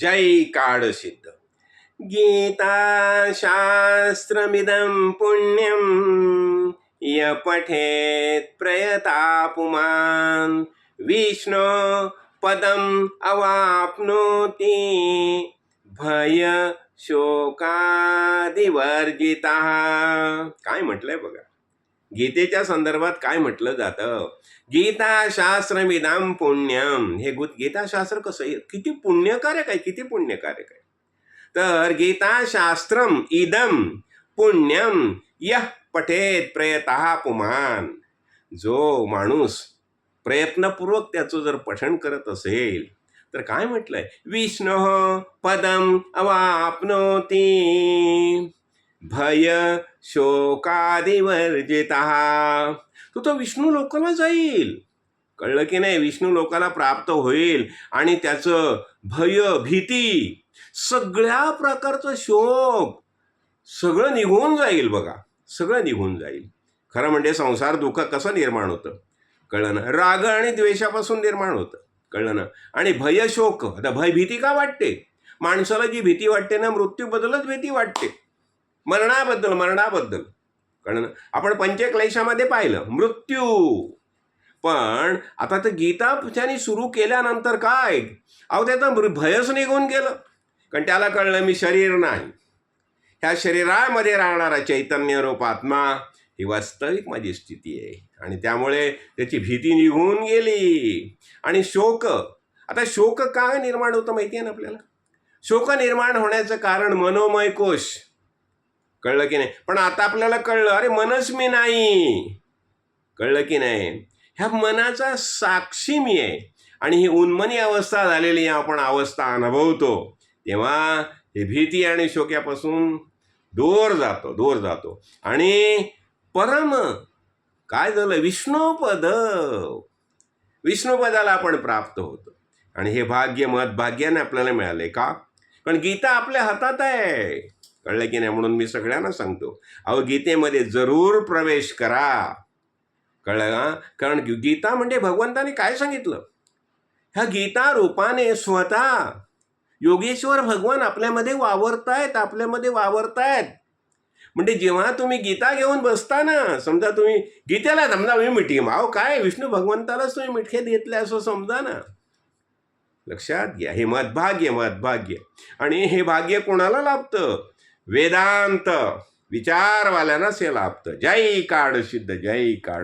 जय काड सिद्ध. गीता शास्त्रमिदं पुण्यं य पठेत् प्रयतापुमान्। विष्णो पदम् अवाप्नोति। भय शोकादिवर्जिता। काय म्हटलंय बघा. गीतेच्या संदर्भात काय म्हटलं जातं? गीता शास्त्रमिदाम पुण्यम हे गुत गीताशास्त्र कसं आहे? किती पुण्यकारक आहे किती पुण्यकारक आहे तर गीताशास्त्रम इदम पुण्यम यह पठेत प्रयतः पुमान. जो माणूस प्रयत्नपूर्वक त्याचं जर पठण करत असेल तर काय म्हटलंय? विष्णू पदम अवापनोती. भय शोकादिवर्जिता तो तो विष्णू लोकाला जाईल. कळलं की नाही विष्णू लोकाला प्राप्त होईल आणि त्याचं भय भीती सगळ्या प्रकारचं शोक सगळं निघून जाईल बघा. सगळं निघून जाईल. खरं म्हणजे संसार दुःख कसं निर्माण होतं? कळलं ना? राग आणि द्वेषापासून निर्माण होतं. कळलं ना? आणि भय शोक आता भय भीती का वाटते? माणसाला जी भीती वाटते ना मृत्यूबद्दलच भीती वाटते. मरणाबद्दल मरणाबद्दल. कळलं आपण पंचक्लेशामध्ये पाहिलं मृत्यू. पण आता तर गीता त्याने सुरू केल्यानंतर काय? अहो त्याचं भयच निघून गेलं. कारण त्याला कळलं मी शरीर नाही. ह्या शरीरामध्ये राहणारा चैतन्य रूप आत्मा ही वास्तविक माझी स्थिती आहे. आणि त्यामुळे त्याची भीती निघून गेली. आणि शोक. आता शोक का निर्माण होतं माहिती आहे ना आपल्याला? शोक निर्माण होण्याचं कारण मनोमय कोश. कळलं की नाही? पण आता आपल्याला कळलं अरे मनच मी नाही. कळलं की नाही? ह्या मनाचा साक्षी मी आहे. आणि ही उन्मनी अवस्था झालेली आपण अवस्था अनुभवतो. तेव्हा हे भीती आणि शोक्यापासून दूर जातो दूर जातो. आणि परम काय झालं? विष्णुपद. विष्णुपदाला आपण प्राप्त होतो. आणि हे भाग्य मत भाग्याने आपल्याला मिळाले का? कारण गीता आपल्या हातात आहे. कळलं की नाही म्हणून मी सगळ्यांना सांगतो. अहो गीतेमध्ये जरूर प्रवेश करा. कळलं का कारण गीता म्हणजे भगवंताने काय सांगितलं? ह्या गीता रूपाने स्वतः योगेश्वर भगवान आपल्यामध्ये वावरतायत आपल्यामध्ये वावरतायत. म्हणजे जेव्हा तुम्ही गीता घेऊन बसता ना समजा तुम्ही गीतेला समजा मी मिठी अहो काय विष्णू भगवंतालाच तुम्ही मिठके देतले असं समजा ना. लक्षात घ्या हे मदभाग्य मदभाग्य. आणि हे भाग्य कोणाला लाभतं? वेदांत विचारवाल्यांनाच हे लाभतं. जय काड सिद्ध जय काड